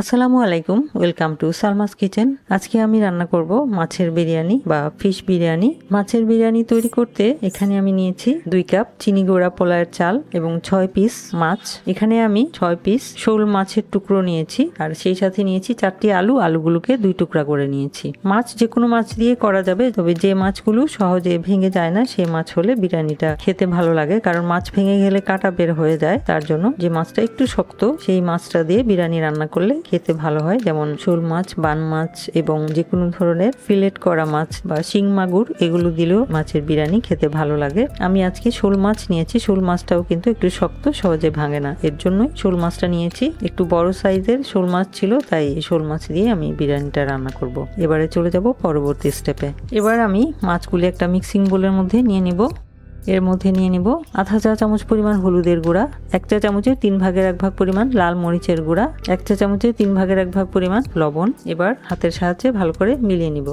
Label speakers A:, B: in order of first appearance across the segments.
A: আসসালামু আলাইকুম, welcome to Salma's kitchen. আজকে আমি রান্না করব মাছের বিরিয়ানি বা ফিশ বিরিয়ানি। মাছের বিরিয়ানি তৈরি করতে এখানে আমি নিয়েছি দুই কাপ চিনি গোড়া পোলায়ের চাল এবং ছয় পিস মাছ। এখানে আমি ছয় পিস শোল মাছের টুকরো নিয়েছি আর সেই সাথে নিয়েছি চারটি আলু। আলুগুলোকে দুই টুকরা করে নিয়েছি। মাছ যে কোনো মাছ দিয়ে করা যাবে, তবে যে মাছগুলো সহজে ভেঙে যায় না, সেই মাছ হলে বিরিয়ানিটা খেতে ভালো লাগে। কারণ মাছ ভেঙে গেলে কাটা বের হয়ে যায়, তার জন্য যে মাছটা একটু শক্ত, সেই মাছটা দিয়ে বিরিয়ানি রান্না করলে খেতে ভালো হয়, যেমন শোল মাছ, বান মাছ এবং যে কোনো ধরনের ফিলেট করা মাছ বা শিং মাগুর, এগুলো দিলেও মাছের বিরিয়ানি খেতে ভালো লাগে। আমি আজকে শোল মাছ নিয়েছি, শোল মাছটাও কিন্তু একটু শক্ত, সহজে ভাঙে না। এর জন্যই শোল মাছটা নিয়েছি, একটু বড় সাইজের শোল মাছ ছিল, তাই শোল মাছ দিয়ে আমি বিরিয়ানিটা রান্না করব। এবারে চলে যাব পরবর্তী স্টেপে এবার আমি মাছগুলি একটা মিক্সিং বোলের মধ্যে নিয়ে নিব। এর মধ্যে নিয়ে নিব আধা চা চামচ পরিমাণ হলুদের গুঁড়া, এক চা চামচের তিন ভাগের এক ভাগ পরিমাণ লাল মরিচের গুঁড়া, এক চা চামচের তিন ভাগের এক ভাগ পরিমাণ লবণ। এবার হাতের সাহায্যে ভালো করে মিলিয়ে নিব।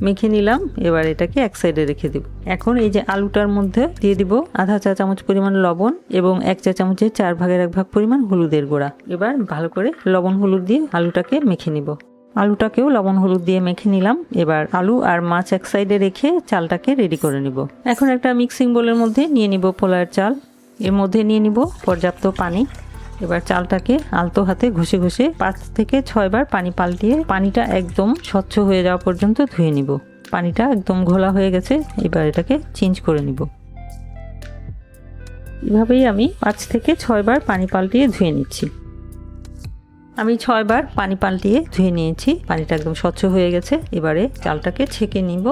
A: মেখে নিলাম, এবার এটাকে এক সাইডে রেখে দিব। এখন এই যে আলুটার মধ্যে দিয়ে দিব আধা চা চামচ পরিমাণ লবণ এবং এক চা চামচের চার ভাগের এক ভাগ পরিমাণ হলুদের গুঁড়া। এবার ভালো করে লবণ হলুদ দিয়ে আলুটাকে মেখে নিব। আলুটাকেও লবণ হলুদ দিয়ে মেখে নিলাম। এবার আলু আর মাছ এক সাইডে রেখে চালটাকে রেডি করে নিব। এখন একটা মিক্সিং বোলের মধ্যে নিয়ে নিব পোলার চাল। এর মধ্যে নিয়ে নিব পর্যাপ্ত পানি। এবার চালটাকে আলতো হাতে ঘষে ঘষে পাঁচ থেকে ছয় বার পানি পাল্টিয়ে পানিটা একদম স্বচ্ছ হয়ে যাওয়া পর্যন্ত ধুয়ে নিব। পানিটা একদম ঘোলা হয়ে গেছে, এবার এটাকে চেঞ্জ করে নিব। এভাবেই আমি পাঁচ থেকে ছয় বার পানি পাল্টিয়ে ধুয়ে নিচ্ছি। আমি ছয়বার পানি পাল্টিয়ে ধুয়ে নিয়েছি। পানিটা একদম স্বচ্ছ হয়ে গেছে। এবারে চালটাকে ছেঁকে নিব।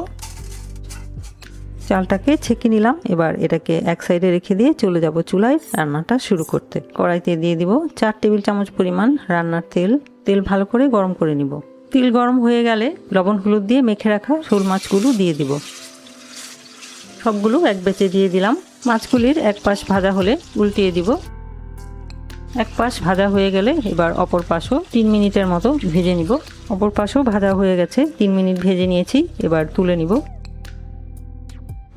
A: চালটাকে ছেঁকে নিলাম। এবার এটাকে এক সাইডে রেখে দিয়ে চলে যাব চুলায় রান্নাটা শুরু করতে। কড়াইতে দিয়ে দিব চার টেবিল চামচ পরিমাণ রান্নার তেল। তেল ভালো করে গরম করে নিব। তেল গরম হয়ে গেলে লবণ হলুদ দিয়ে মেখে রাখা শোল মাছগুলো দিয়ে দিব। সবগুলো এক বেচে দিয়ে দিলাম। মাছগুলির এক পাশ ভাজা হলে উল্টিয়ে দিব। এক পাশ ভাজা হয়ে গেলে এবার অপর পাশও তিন মিনিটের মতো ভেজে নিব। অপর পাশও ভাজা হয়ে গেছে, তিন মিনিট ভেজে নিয়েছি, এবার তুলে নিব।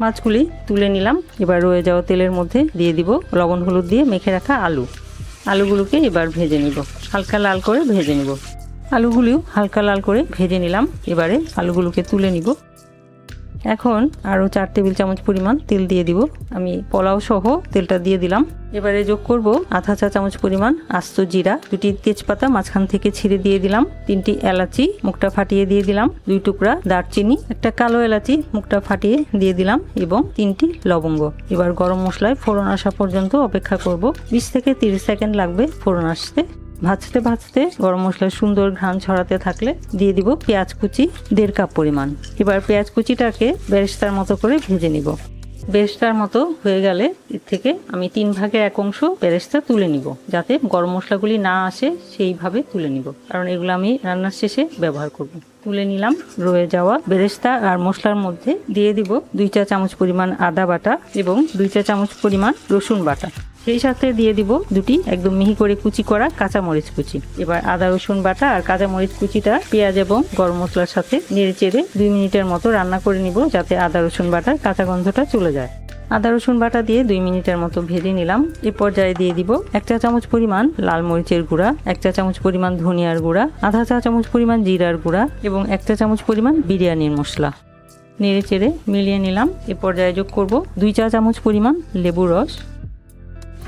A: মাছগুলি তুলে নিলাম, এবার রয়ে যাওয়া তেলের মধ্যে দিয়ে দিব লবণ হলুদ দিয়ে মেখে রাখা আলু। আলুগুলোকে এবার ভেজে নিব, হালকা লাল করে ভেজে নিব। আলুগুলিও হালকা লাল করে ভেজে নিলাম, এবারে আলুগুলোকে তুলে নিব। এখন আরও চার টেবিল চামচ পরিমাণ তেল দিয়ে দিব। আমি পোলাও সহ তেলটা দিয়ে দিলাম। এবারে যোগ করব আধা চা চামচ পরিমাণ আস্ত জিরা, দুটি তেজপাতা মাঝখান থেকে ছিঁড়ে দিয়ে দিলাম, তিনটি এলাচি মুখটা ফাটিয়ে দিয়ে দিলাম, দুই টুকরা দারচিনি, একটা কালো এলাচি মুখটা ফাটিয়ে দিয়ে দিলাম এবং তিনটি লবঙ্গ। এবার গরম মশলায় ফোড়ন আসা পর্যন্ত অপেক্ষা করব। বিশ থেকে তিরিশ সেকেন্ড লাগবে ফোড়ন আসতে। ভাজতে ভাজতে গরম মশলার সুন্দর ঘ্রাণ ছড়াতে থাকলে দিয়ে দিব পেঁয়াজ কুচি, দেড় কাপ পরিমাণ। এবার পেঁয়াজ কুচিটাকে বেরেস্তার মতো করে ভেজে নিব। বেরেস্তার মতো হয়ে গেলে এর থেকে আমি তিন ভাগের এক অংশ বেরেস্তা তুলে নিব, যাতে গরম মশলাগুলি না আসে সেইভাবে তুলে নিব। কারণ এগুলো আমি রান্নার শেষে ব্যবহার করব। তুলে নিলাম রয়ে যাওয়া বেরেস্তা আর মশলার মধ্যে দিয়ে দিব দুই চা চামচ পরিমাণ আদা বাটা এবং দুই চা চামচ পরিমাণ রসুন বাটা। সেই সাথে দিয়ে দিব দুটি একদম মিহি করে কুচি করা কাঁচা মরিচ কুচি। এবার আদা, রসুন বাটা আর কাঁচা মরিচ কুচিটা পেঁয়াজ এবং গরম মশলার সাথে নেড়ে চেড়ে দুই মিনিটের মতো রান্না করে নিব যাতে আদা, রসুন বাটার কাঁচা গন্ধটা চলে যায়। আদা, রসুন বাটা দিয়ে দুই মিনিটের মতো ভেজে নিলাম। এ পর্যায়ে দিয়ে দিব এক চা চামচ পরিমাণ লাল মরিচের গুঁড়া, এক চা চামচ পরিমাণ ধনিয়ার গুঁড়া, আধা চা চামচ পরিমাণ জিরার গুঁড়া এবং এক চা চামচ পরিমাণ বিরিয়ানির মশলা। নেড়ে চেড়ে মিলিয়ে নিলাম। এ পর্যায়ে যোগ করব দুই চা চামচ পরিমাণ লেবুর রস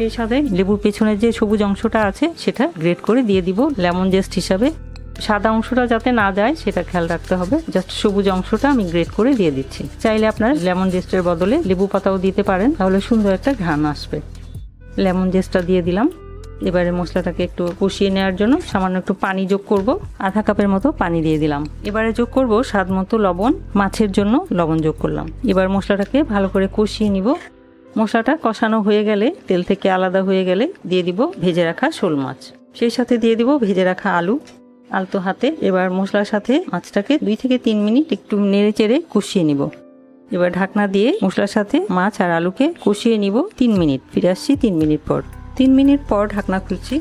A: সেই সাথে লেবুর পেছনের যে সবুজ অংশটা আছে, সেটা গ্রেট করে দিয়ে দিব লেমন জেস্ট হিসাবে। সাদা অংশটা যাতে না যায়, সেটা খেয়াল রাখতে হবে। জাস্ট সবুজ অংশটা আমি গ্রেট করে দিয়ে দিচ্ছি। চাইলে আপনার লেমন জেস্টের বদলে লেবু পাতাও দিতে পারেন, তাহলে সুন্দর একটা ঘ্রাণ আসবে। লেমন জেস্টটা দিয়ে দিলাম। এবারে মশলাটাকে একটু কষিয়ে নেওয়ার জন্য সামান্য একটু পানি যোগ করব। আধা কাপের মতো পানি দিয়ে দিলাম। এবারে যোগ করব স্বাদ মতো লবণ। মাছের জন্য লবণ যোগ করলাম। এবার মশলাটাকে ভালো করে কষিয়ে নিব। মশলাটা কষানো হয়ে গেলে, তেল থেকে আলাদা হয়ে গেলে দিয়ে দিব ভেজে রাখা শোল মাছ। সেই সাথে দিয়ে দিব ভেজে রাখা আলু। আলতো হাতে এবার মশলার সাথে মাছটাকে দুই থেকে তিন মিনিট একটু নেড়ে চেড়ে কষিয়ে নিব। এবার ঢাকনা দিয়ে মশলার সাথে মাছ আর আলুকে কষিয়ে নিব তিন মিনিট। ফিরে আসছি তিন মিনিট পর। তিন মিনিট পর ঢাকনা খুলছি।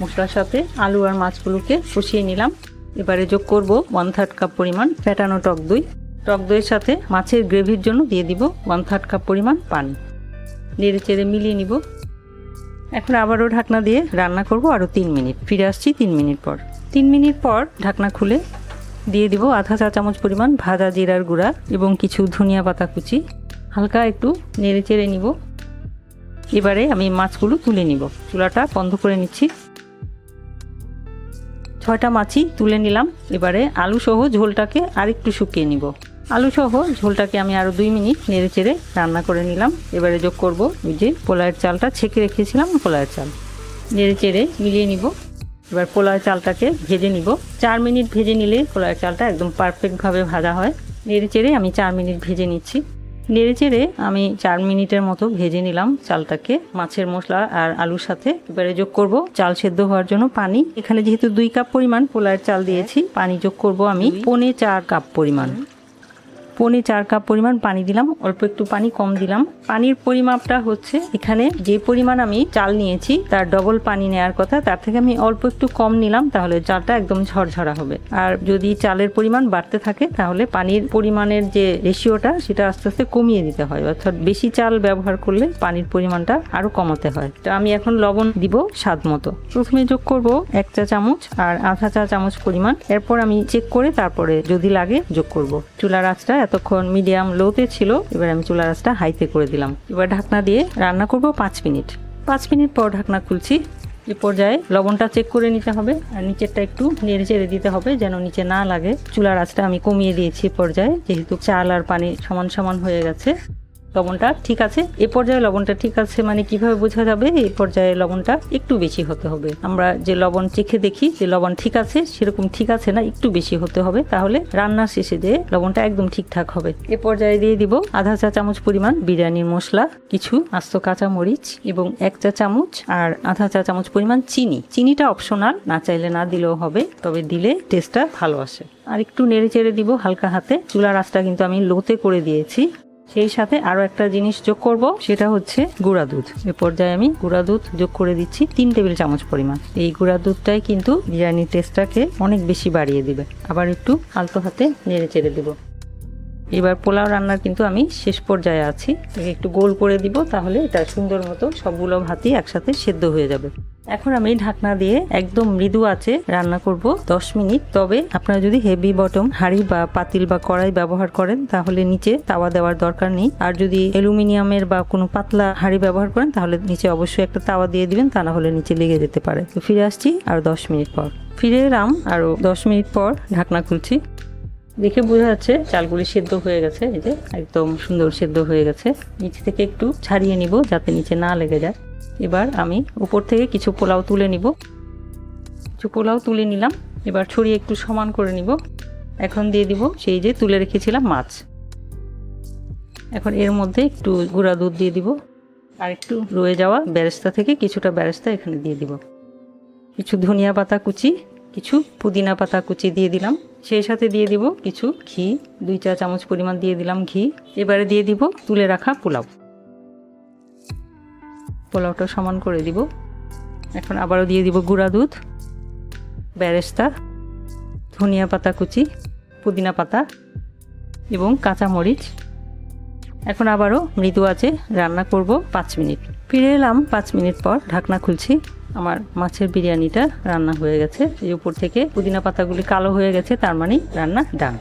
A: মশলার সাথে আলু আর মাছগুলোকে কষিয়ে নিলাম। এবারে যোগ করব ওয়ান থার্ড কাপ পরিমাণ ফ্যাটানো টক দই। টক দইয়ের সাথে মাছের গ্রেভির জন্য দিয়ে দিব ওয়ান থার্ড কাপ পরিমাণ পানি। নেড়ে চেড়ে মিলিয়ে নিব। এখন আবারও ঢাকনা দিয়ে রান্না করব আরও তিন মিনিট। ফিরে আসছি তিন মিনিট পর। তিন মিনিট পর ঢাকনা খুলে দিয়ে দিব আধা চা চামচ পরিমাণ ভাজা জিরার গুঁড়া এবং কিছু ধনিয়া পাতা কুচি। হালকা একটু নেড়ে চেড়ে নিব। এবারে আমি মাছগুলো তুলে নিব। চুলাটা বন্ধ করে নিচ্ছি। ছয়টা মাছই তুলে নিলাম। এবারে আলু সহ ঝোলটাকে আরেকটু শুকিয়ে নিব। আলু সহ ঝোলটাকে আমি আরও দুই মিনিট নেড়ে চেড়ে রান্না করে নিলাম। এবারে যোগ করব ওই যে পোলায়ের চালটা, ছেঁকে রেখেছিলাম পোলায়ের চাল। নেড়ে চেড়ে মিলিয়ে নিব। এবার পোলার চালটাকে ভেজে নিব। চার মিনিট ভেজে নিলে পোলার চালটা একদম পারফেক্টভাবে ভাজা হয়। নেড়ে চেড়ে আমি চার মিনিট ভেজে নিচ্ছি। নেড়ে চেড়ে আমি চার মিনিটের মতো ভেজে নিলাম চালটাকে, মাছের মশলা আর আলুর সাথে। এবারে যোগ করব চাল সেদ্ধ হওয়ার জন্য পানি। এখানে যেহেতু দুই কাপ পরিমাণ পোলার চাল দিয়েছি, পানি যোগ করব আমি পৌনে চার কাপ পরিমাণ। পৌনে চার কাপ পরিমাণ পানি দিলাম। অল্প একটু পানি কম দিলাম। পানির পরিমাপটা হচ্ছে এখানে যে পরিমাণ আমি চাল নিয়েছি, তার ডবল পানি নেওয়ার কথা, তার থেকে আমি অল্প একটু কম নিলাম, তাহলে চালটা একদম ঝরঝরা হবে। আর যদি চালের পরিমাণ বাড়তে থাকে, তাহলে পানির পরিমাণের যে রেশিওটা সেটা আস্তে আস্তে কমিয়ে দিতে হয়। অর্থাৎ বেশি চাল ব্যবহার করলে পানির পরিমাণটা আরও কমাতে হয়। তো আমি এখন লবণ দিব স্বাদ মতো। প্রথমে যোগ করব এক চা চামচ আর আধা চা চামচ পরিমাণ। এরপর আমি চেক করে তারপরে যদি লাগে যোগ করব। চুলার আঁচটা এতক্ষণ মিডিয়াম লোতে ছিল, এবার আমি চুলা আঁচটা হাইতে করে দিলাম। এবার ঢাকনা দিয়ে রান্না করব পাঁচ মিনিট। পাঁচ মিনিট পর ঢাকনা খুলছি। এ পর্যায়ে লবণটা চেক করে নিতে হবে, আর নিচেরটা একটু নেড়ে চেড়ে দিতে হবে যেন নিচে না লাগে। চুলার আঁচটা আমি কমিয়ে দিয়েছি পর্যায়ে, যেহেতু চাল আর পানি সমান সমান হয়ে গেছে। লবণটা ঠিক আছে। এ পর্যায়ে লবণটা ঠিক আছে মানে কীভাবে বোঝা যাবে? এই পর্যায়ে লবণটা একটু বেশি হতে হবে। আমরা যে লবণ চেখে দেখি, যে লবণ ঠিক আছে, সেরকম ঠিক আছে না, একটু বেশি হতে হবে। তাহলে রান্নার শেষে যে লবণটা একদম ঠিকঠাক হবে। এ পর্যায়ে দিয়ে দিব আধা চা চামচ পরিমাণ বিরিয়ানির মশলা, কিছু আস্ত কাঁচা মরিচ এবং এক চা চামচ আর আধা চা চামচ পরিমাণ চিনি। চিনিটা অপশনাল, না চাইলে না দিলেও হবে, তবে দিলে টেস্টটা ভালো আসে। আর একটু নেড়ে চেড়ে দিব হালকা হাতে। চুলার আঁচটা কিন্তু আমি লোতে করে দিয়েছি। সেই সাথে আরও একটা জিনিস যোগ করব, সেটা হচ্ছে গুঁড়া দুধ। এ পর্যায়ে আমি গুঁড়া দুধ যোগ করে দিচ্ছি তিন টেবিল চামচ পরিমাণ। এই গুঁড়া দুধটাই কিন্তু বিরিয়ানির টেস্টটাকে অনেক বেশি বাড়িয়ে দিবে। আবার একটু আলতো হাতে নেড়ে চেড়ে দেবো। এবার পোলাও রান্নার কিন্তু আমি শেষ পর্যায়ে আছি। একটু গোল করে দিব, তাহলে এটা সুন্দর মতো সবগুলো ভাতই একসাথে সেদ্ধ হয়ে যাবে। এখন আমি ঢাকনা দিয়ে একদম মৃদু আছে রান্না করব 10 মিনিট। তবে আপনারা যদি হেভি বটম হাঁড়ি বা পাতিল বা কড়াই ব্যবহার করেন, তাহলে নিচে তাওয়া দেওয়ার দরকার নেই। আর যদি অ্যালুমিনিয়ামের বা কোনো পাতলা হাঁড়ি ব্যবহার করেন, তাহলে নিচে অবশ্যই একটা তাওয়া দিয়ে দিবেন, তা না হলে নিচে লেগে যেতে পারে। তো ফিরে আসছি আর 10 মিনিট পর। ফিরে এলাম আরও 10 মিনিট পর ঢাকনা খুলছি। দেখে বোঝা যাচ্ছে চালগুলি সেদ্ধ হয়ে গেছে, এই যে একদম সুন্দর সেদ্ধ হয়ে গেছে। নিচে থেকে একটু ছাড়িয়ে নিব, যাতে নিচে না লেগে যায়। এবার আমি উপর থেকে কিছু পোলাও তুলে নিব। কিছু পোলাও তুলে নিলাম। এবার ছড়িয়ে একটু সমান করে নিব। এখন দিয়ে দিব সেই যে তুলে রেখেছিলাম মাছ। এখন এর মধ্যে একটু গুঁড়া দুধ দিয়ে দিব। আর একটু রয়ে যাওয়া ব্যারেস্তা থেকে কিছুটা ব্যারেস্তা এখানে দিয়ে দিব। কিছু ধনিয়া পাতা কুচি, কিছু পুদিনা পাতা কুচি দিয়ে দিলাম। সেই সাথে দিয়ে দিব কিছু ঘি, দুই চা চামচ পরিমাণ দিয়ে দিলাম ঘি। এবারে দিয়ে দিব তুলে রাখা পোলাও। পোলাওটা সমান করে দিব। এখন আবারও দিয়ে দিব গুঁড়া দুধ, ব্যারেস্তা, ধনিয়া পাতা কুচি, পুদিনা পাতা এবং কাঁচা মরিচ এখন আবারও মৃদু আছে, রান্না করব পাঁচ মিনিট। ফিরে এলাম পাঁচ মিনিট পর, ঢাকনা খুলছি। আমার মাছের বিরিয়ানিটা রান্না হয়ে গেছে। এই উপর থেকে পুদিনা পাতাগুলি কালো হয়ে গেছে, তার মানে রান্না ডান।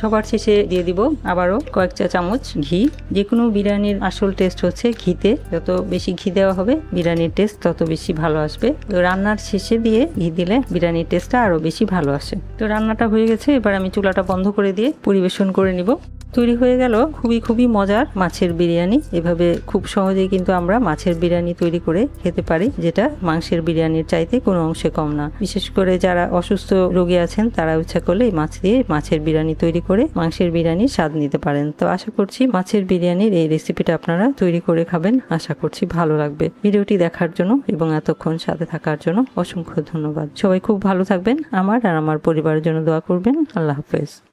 A: সবার শেষে দিয়ে দিব আবারও কয়েক চা চামচ ঘি। যে কোনো বিরিয়ানির আসল টেস্ট হচ্ছে ঘিতে। যত বেশি ঘি দেওয়া হবে, বিরিয়ানির টেস্ট তত বেশি ভালো আসবে। তো রান্নার শেষে দিয়ে ঘি দিলে বিরিয়ানির টেস্টটা আরও বেশি ভালো আসে। তো রান্নাটা হয়ে গেছে, এবার আমি চুলাটা বন্ধ করে দিয়ে পরিবেশন করে নিব। তৈরি হয়ে গেল। খুবই খুবই মজার মাছের বিরিয়ানি। এভাবে খুব সহজেই কিন্তু আমরা মাছের বিরিয়ানি তৈরি করে খেতে পারি, যেটা মাংসের বিরিয়ানির চাইতে কোনো অংশে কম না। বিশেষ করে যারা অসুস্থ রোগী আছেন, তারা ইচ্ছা করলে এই মাছ দিয়ে মাছের বিরিয়ানি তৈরি করে মাংসের বিরিয়ানির স্বাদ নিতে পারেন। তো আশা করছি মাছের বিরিয়ানির এই রেসিপিটা আপনারা তৈরি করে খাবেন। আশা করছি ভালো লাগবে। ভিডিওটি দেখার জন্য এবং এতক্ষণ সাথে থাকার জন্য অসংখ্য ধন্যবাদ। সবাই খুব ভালো থাকবেন, আমার আর আমার পরিবারের জন্য দোয়া করবেন। আল্লাহ হাফেজ।